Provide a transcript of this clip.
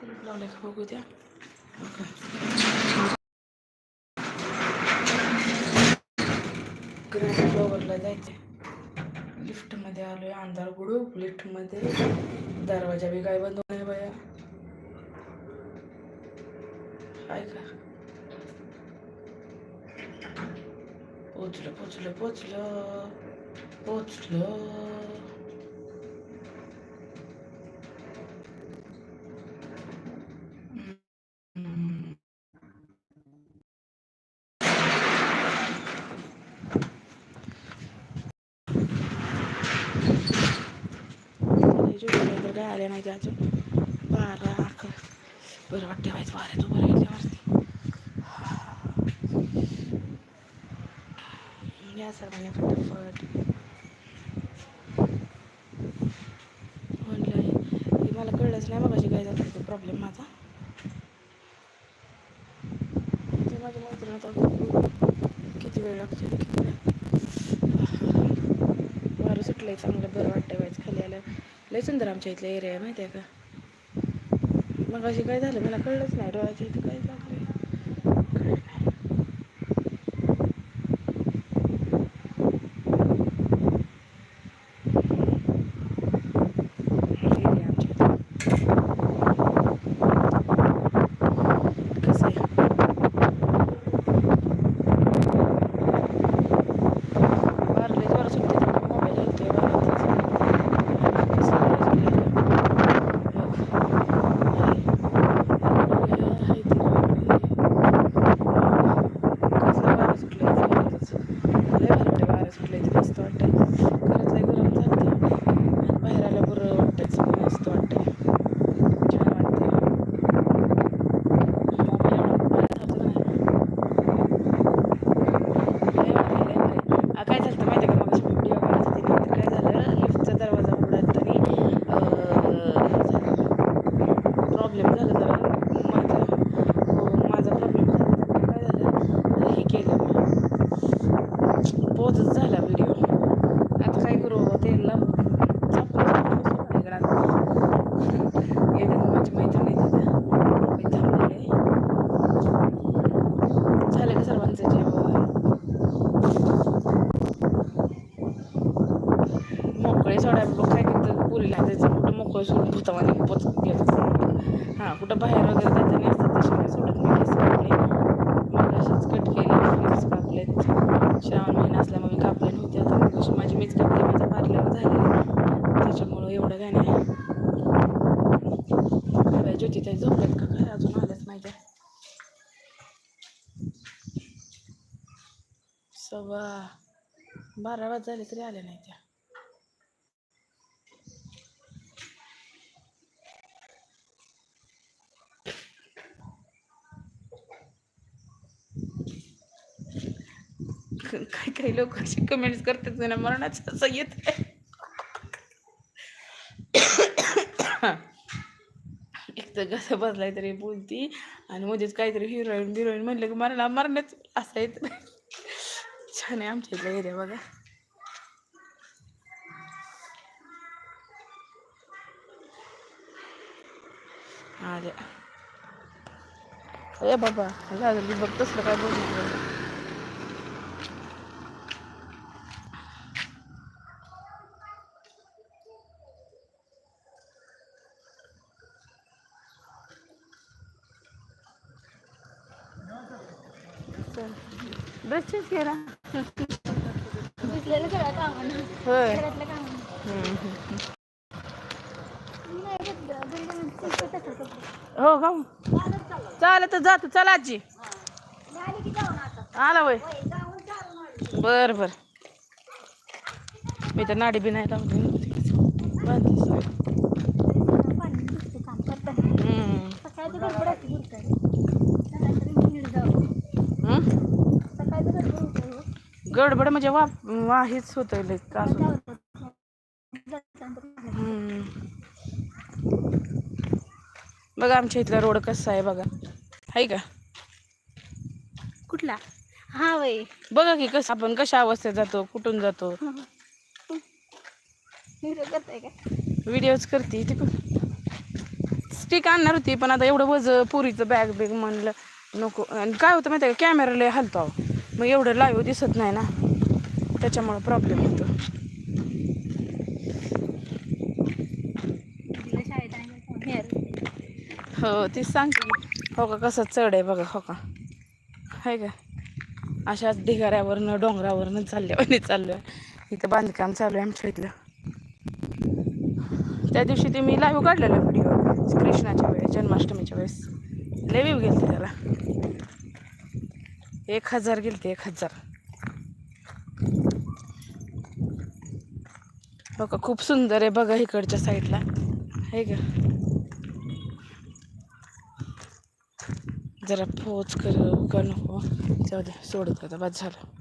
कुलूप लावले का बघू द्या ग्राउंड फ्लोअरला जायचे लिफ्टमध्ये आलोय अंधार बुडूक लिफ्टमध्ये दरवाजा बी काय बंद नाही बाया. काय का? पोचलं पोचलं पोचलं. पोचलं हम्म. लय जोरात तर काय आल्या नाही ते अजून. बारा अकरा. बरं वाटते व्हायचं बारा तू बरं गेल्यावरती या सर्वांनी फटाफट म्हणलं हे मला कळलंच नाही मग काय जात तो प्रॉब्लेम माझा. ते माझ्या मैत्रिणी आता किती वेळ लागतो किती वेळ? वारं सुटलंय चांगलं बरं वाटतं व्हायचं खाली आलं लय सुंदर आमच्या इथला एरिया आहे माहिती आहे का? मग अशी काय झालं मला कळलंच नाही डोळ्याच्या इथं काय झालं काय नाही area आमच्या इथं. कसं आहे वारले जोरा सुटते मोबाईल हलतोय बाहेर आलं बरं वाटतंय मस्त वाटतंय छान वाटतंय मोबाईल लय भारी, लय भारी. आ, काय झालं माहिती आहे का मग व्हिडिओ काढत होती ना तर काय झालं लिफ्टचा दरवाजा उघडत तरी प्रॉब्लेम झाला जरा माझा हो माझा प्रॉब्लेम झाला तर काय झालं हे केलं मी पोचच झाला व्हिडिओ आता काय करू ते लांब चापलं चापलं बसून आहे घरात. येतात माझी मैत्रिणी येतात मी थांबलेले झालं का सर्वांचं जेवण मोकळे सोडा लोक काय करतात पुरीला त्याचं कुठं मोकळं सोडून भूतावाने पोच घेत हां कुठं बाहेर वगैरे जाताना असतात तसे काय सोडत नाही केस कापले मग असेच कट केले केस कापलेत. श्रावण महिना असल्यामुळे मी कापले नव्हते. आता कशी माझी मीच कापली माझा पार्लर झालेला त्याच्यामुळं एवढं काय नाही. बाई ज्योती ताई झोपल्यात का? काय अजून आल्याच माहिती सव्वा बारा वाज झाले तरी आल्या नाही त्या. काही काही लोक असे कमेंट्स करतात ना मरणाचं असं येत आहे एक तर कसं बसलाय तरी बोलती आणि मध्येच काहीतरी हिरोईन बिरोईन म्हणलं की मला मरण्याच असं येत नाही. छान आहे आमच्या इथला एरिया बघा. अरे अरे बाबा झालं बघ तसलं काय बघितलं. तसंच होतं. हो का चालत जातो. चला आजी. आली वय. बर बर. मी तर नाडी बी नाही लावली. गडबड म्हणजे वा वा हेच होतं त्रास. बघा आमच्या इथला रोड कसा आहे बघा. आहे का? कुठला? हा वय बघा की कसं आपण कशा अवस्थेत जातो कुठून जातो. व्हिडिओज करते तिकडून स्टिक आणणार होती पण आता एवढं वज पुरीचं बॅग बिग म्हणलं नको. आणि काय होतं माहिती का? कॅमेरा लय हलतो. मग एवढं लाईव्ह दिसत नाही ना. त्याच्यामुळं प्रॉब्लेम होतो. हो तीच सांगते. हो का कसं चढ आहे बघा हो का. आहे का? अशाच ढिगाऱ्यावरनं डोंगरावरनं चालल्यावर चाललं इथं बांधकाम चालू आहे आमच्या इथलं. त्या दिवशी ते मी लाईव्ह काढलेला व्हिडिओ कृष्णाच्या वेळेस जन्माष्टमीच्या वेळेस. लय व्ह्यू गेलते त्याला. एक हजार गेलते एक हजार. हो का खूप सुंदर आहे बघा इकडच्या साईडला. आहे का जरा पोच कर नको. जाऊ दे सोडत आता बाद झालं.